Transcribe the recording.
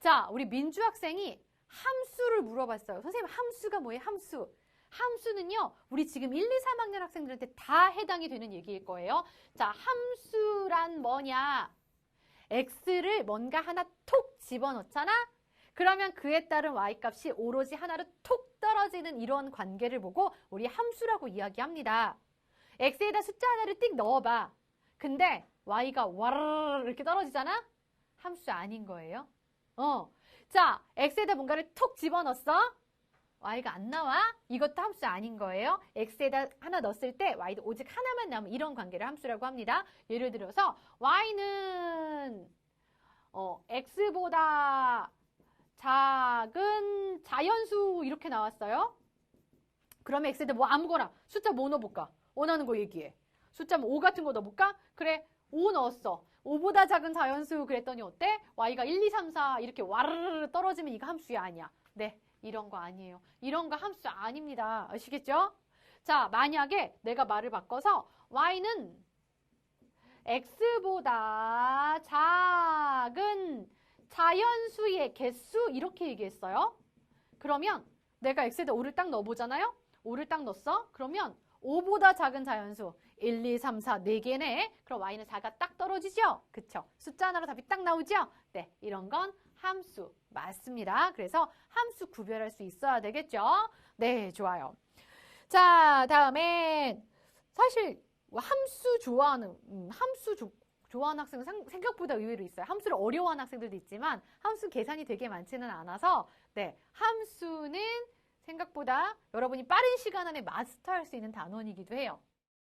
자, 우리 민주 학생이 함수를 물어봤어요. 선생님, 함수가 뭐예요? 함수. 함수는요, 우리 지금 1, 2, 3학년 학생들한테 다 해당이 되는 얘기일 거예요. 자, 함수란 뭐냐? x를 뭔가 하나 톡 집어넣잖아? 그러면 그에 따른 y값이 오로지 하나로 톡 떨어지는 이런 관계를 보고 우리 함수라고 이야기합니다. x에다 숫자 하나를 띡 넣어봐. 근데 y가 와르르 이렇게 떨어지잖아? 함수 아닌 거예요. 어. 자, x에다 뭔가를 톡 집어넣었어? y가 안 나와? 이것도 함수 아닌 거예요. x에다 하나 넣었을 때 y도 오직 하나만 나오면 이런 관계를 함수라고 합니다. 예를 들어서 y는 어, x보다 작은 자연수 이렇게 나왔어요. 그러면 x에다 뭐 아무거나 숫자 뭐 넣어볼까? 원하는 거 얘기해. 숫자 뭐5 같은 거 넣어볼까? 그래 5 넣었어. 5보다 작은 자연수 그랬더니 어때? y가 1, 2, 3, 4 이렇게 와르르 떨어지면 이거 함수야 아니야. 네, 이런 거 아니에요. 이런 거 함수 아닙니다. 아시겠죠? 자, 만약에 내가 말을 바꿔서 y는 x보다 작은 자연수의 개수 이렇게 얘기했어요. 그러면 내가 x에다 5를 딱 넣어보잖아요. 5를 딱 넣었어. 그러면 5보다 작은 자연수 1, 2, 3, 4, 4개네. 그럼 y는 4가 딱 떨어지죠? 그쵸? 숫자 하나로 답이 딱 나오죠? 네, 이런 건 함수 맞습니다. 그래서 함수 구별할 수 있어야 되겠죠? 네, 좋아요. 자, 다음엔 사실 함수 좋아하는 음, 함수 조, 좋아하는 학생은 상- 생각보다 의외로 있어요. 함수를 어려워하는 학생들도 있지만 함수 계산이 되게 많지는 않아서 네, 함수는 생각보다 여러분이 빠른 시간 안에 마스터할 수 있는 단원이기도 해요.